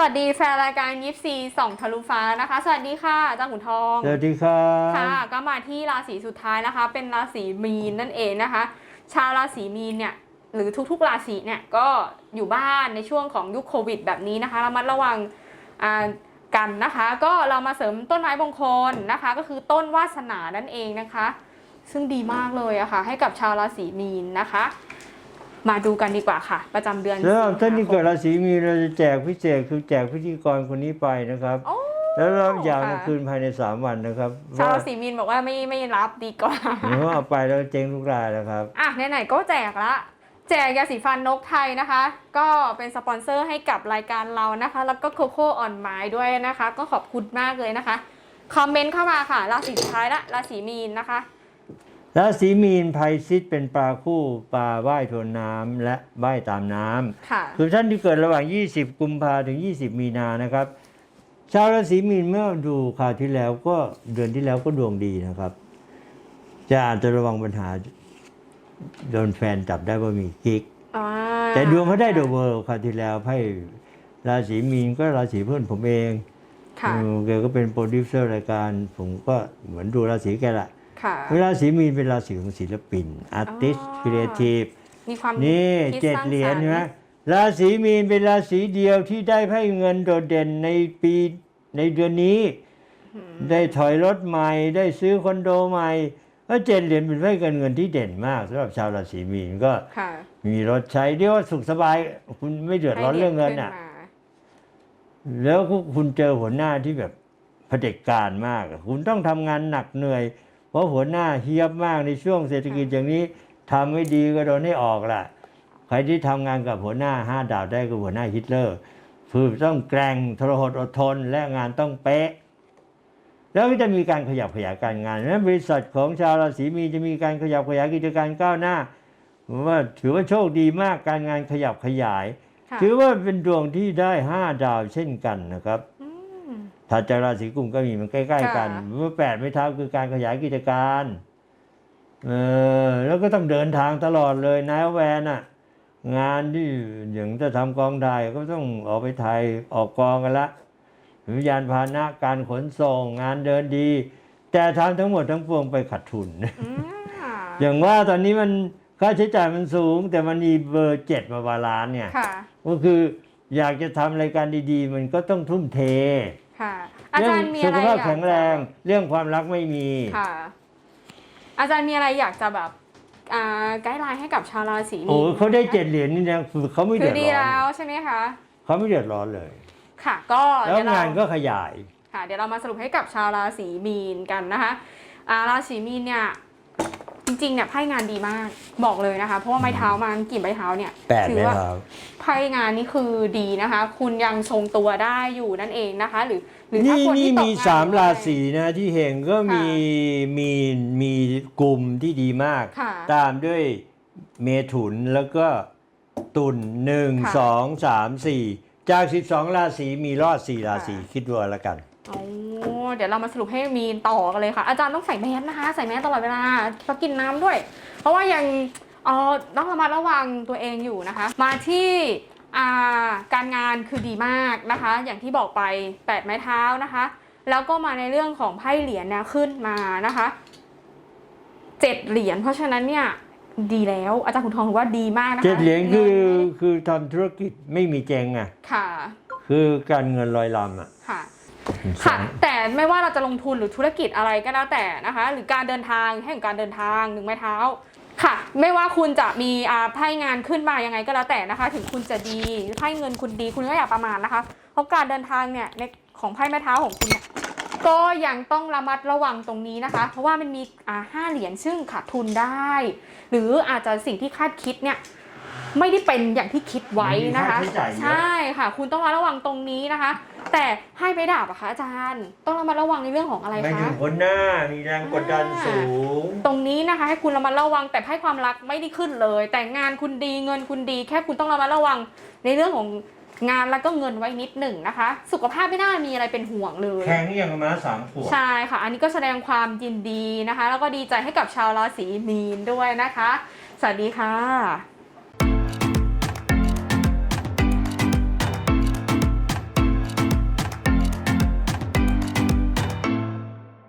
วัสดีแฟนรายการยิปซีสองทะลุฟ้านะคะ สวัสดีค่ะอาจารย์ขุนทอง สวัสดีครับค่ะ ก็มาที่ราศีสุดท้ายนะคะ เป็นราศีมีนนั่นเองนะคะ ชาวราศีมีนเนี่ยหรือทุกๆราศีเนี่ยก็อยู่บ้านในช่วงของยุคโควิด แบบนี้นะคะระมัดระวังอ่ากันนะคะ ก็เรามาเสริมต้นไม้มงคลนะคะ ก็คือต้นวาสนานั่นเองนะคะ ซึ่งดีมากเลยอะค่ะให้กับชาวราศีมีนนะคะ มาดูกันดีกว่าค่ะ ประจำเดือนแล้วสิงหท่านที่เกิดคมราศีมีนเราจะแจกพิเศษคือแจกพิธีกรคนนี้ไปนะครับ โอ้ แล้วรับยาวค่ะมาคืนภายใน3วันนะครับชาวราศีมีนบอกว่าไม่ไม่รับดีกว่า เพราะว่าเอาไปแล้วเจ๊งทุกรายแล้วครับ อะไหนๆก็แจกละ แจกยาสีฟันนกไทยนะคะ ก็เป็นสปอนเซอร์ให้กับรายการเรานะคะ แล้วก็โคโค่อ่อนไม้ด้วยนะคะ ก็ขอบคุณมากเลยนะคะ คอมเมนต์เข้ามาค่ะ ราศีสุดท้ายละราศีมีนนะคะ ราศีมีนไพซิสเป็นปลาคู่ปลาว่ายทวนน้ำและว่ายตามน้ำค่ะคือท่านที่เกิดระหว่าง 20 กุมภาถึง 20 มีนานะครับ ชาวราศีมีนเมื่อดูข่าวที่แล้วก็เดือนที่แล้วก็ดวงดีนะครับ จะอาจจะระวังปัญหาโดนแฟนจับได้ว่ามีกิ๊กอ่าแต่ดวงเขาได้เดอะเวิลด์คราวที่แล้วไพ่ราศีมีนก็ราศีเพื่อนผมเองค่ะเออแกก็เป็นโปรดิวเซอร์รายการ ผมก็เหมือนดูราศีแกละ ค่ะ ราศีมีนเป็นราศีของศิลปินอาร์ติสอ๋อครีเอทีฟมีความนี่คิเจ็ดสางเหรียญสรรค์ใช่ไหมราศีมีนเป็นราศีเดียวที่ได้ไพ่เงินโดดเด่นในปีในเดือนนี้ ได้ถอยรถใหม่ได้ซื้อคอนโดใหม่ก็เจ็ดเหรียญเป็นไพ่การเงินที่เด่นมากสำหรับชาวราศีมีนก็ ค่ะมีรถใช้เรียกว่าสุขสบาย คุณไม่เดือดร้อนเรื่องเงินอะ ให้ด่ขึ้มาแล้วคุณเจอหัวหน้าที่แบบเผด็จการมากอะคุณต้องทำงานหนักเหนื่อย เพราะหัวหน้าเฮียบมากในช่วงเศรษฐกิจอย่างนี้ทำไม่ดีก็โดนให้ออกล่ะ ใครที่ทำงานกับหัวหน้าห้าดาวได้ก็หัวหน้าฮิตเลอร์คือต้องแกร่งทรหดอดทนและงานต้องเป๊ะ แล้วก็จะมีการขยับขยายการงานนั้นบริษัทของชาวราศีมีนจะมีการขยับขยายกิจการก้าวหน้าผมว่าถือว่าโชคดีมากการงานขยับขยายค่ะถือว่าเป็นดวงที่ได้ห้าดาวเช่นกันนะครับอืม ถัดจากราศีกุมก็มีมันใกล้ ๆ กันค่ะเมื่อแปดไม่เท้าคือการขยายกิจการเออแล้วก็ต้องเดินทางตลอดเลยนายแวนอะงานที่อย่างจะทำกองถ่ายก็ต้องออกไปถ่ายออกกองกันละวิญญาณพาหนะการขนส่งงานเดินดี แต่ทำทั้งหมดทั้งปวงไปขัดทุนอืมอย่างว่าตอนนี้มันค่าใช้จ่ายมันสูง แต่มันมีเบอร์เจ็ดมาบาลานซ์เนี่ยค่ะก็คืออยากจะทำรายการดี ๆ มันก็ต้องทุ่มเท ค่ะ อาเรื่จารย์มีสุอะไรขอภาพยากแข็งแรง เรื่องความรักไม่มีค่ะ อาจารย์มีอะไรอยากจะแบบอ่าไกด์ไลน์ให้กับชาวราศีมีนโอ้เขาได้เจ็ดเหรียญนี่นะคือเขาไม่คืเดืออดดีร้อแล้นวใช่ไหมคะเขาไม่เดือดร้อนเลย ค่ะ ก็แล้วเดี๋ยวเรางานก็ขยายค่ะ เดี๋ยวเรามาสรุปให้กับชาวราศีมีนกันนะคะอ่าราศีมีนเนี่ย จริงๆเนี่ยไพ่งานดีมากบอกเลยนะคะ เพราะว่าไม้เท้ามันกลิ่นไม้เท้าเนี่ยแปดถืไหมว่าครับ ไพ่งานนี่คือดีนะคะ คุณยังทรงตัวได้อยู่นั่นเองนะคะ หรือหรือถ้านี่คนนี่ที่ตกมีงนสามอยู่ราด้วยศีนะที่เห็นก็มีมีมีกลุ่มที่ดีมาก ค่ะ ตามด้วยเมถุนแล้วก็ตุลหนึ่งค่ะ สองสามสี่จากสิบสองราศีมีรอดสี่ราศีค่ะคิดดูเอาละกันโอ้ เดี๋ยวเรามาสรุปให้มีนต่อกันเลยค่ะ อาจารย์ต้องใส่แมสนะคะ ใส่แมสตลอดเวลาต้องกินน้ำด้วย เพราะว่ายังเอ่อต้องระมัดระวังตัวเองอยู่นะคะ มาที่อ่าการงานคือดีมากนะคะ อย่างที่บอกไปแปดไม้เท้านะคะ แล้วก็มาในเรื่องของไพ่เหรียญเนี่ยขึ้นมานะคะเจ็ดเหรียญเพราะฉะนั้นเนี่ยดีแล้วอาจารย์ขุนทองถือว่าดีมากนะคะเจ็ดเหรียญคืองินคือทำธุรกิจไม่มีเจงอะค่ะ คือการเงินลอยลำอะค่ะ ค่ะ แต่ไม่ว่าเราจะลงทุนหรือธุรกิจอะไรก็แล้วแต่นะคะ หรือการเดินทางให้ของการเดินทางหนึ่งไม้เท้าค่ะ ไม่ว่าคุณจะมีอ่าไพ่งานขึ้นมายังไงก็แล้วแต่นะคะ ถึงคุณจะดีไพ่เงินคุณดีคุณก็อย่าประมาทนะคะเพราะการเดินทางเนี่ยในของไพ่ไม้เท้าของคุณเนี่ยก็ยังต้องระมัดระวังตรงนี้นะคะ เพราะว่ามันมีอ่าห้าเหรียญซึ่งขาดทุนได้ หรืออาจจะสิ่งที่คาดคิดเนี่ยไม่ได้เป็นอย่างที่คิดไว้นะคะมันมีค่าใช้จ่ายเยอะใช่ค่ะ คุณต้องระมัดระวังตรงนี้นะคะ แต่ให้ไปดาบอะคะอาจารย์ ต้องระมัดระวังในเรื่องของอะไรไม่ถึคะ งคนหน้ามีแรงกดดันสูง ตรงนี้นะคะ ให้คุณระมัดระวังแต่ให้ความรักไม่ได้ขึ้นเลย แต่งานคุณดีเงินคุณดี แค่คุณต้องระมัดระวังในเรื่องของงานแล้วก็เงินไว้นิดหนึ่งนะคะ สุขภาพไม่น่ามีอะไรเป็นห่วงเลย แข็งอย่างกับม้าสามขวบ ใช่ค่ะ อันนี้ก็แสดงความยินดีนะคะ แล้วก็ดีใจให้กับชาวราศีมีนด้วยนะคะ สวัสดีค่ะ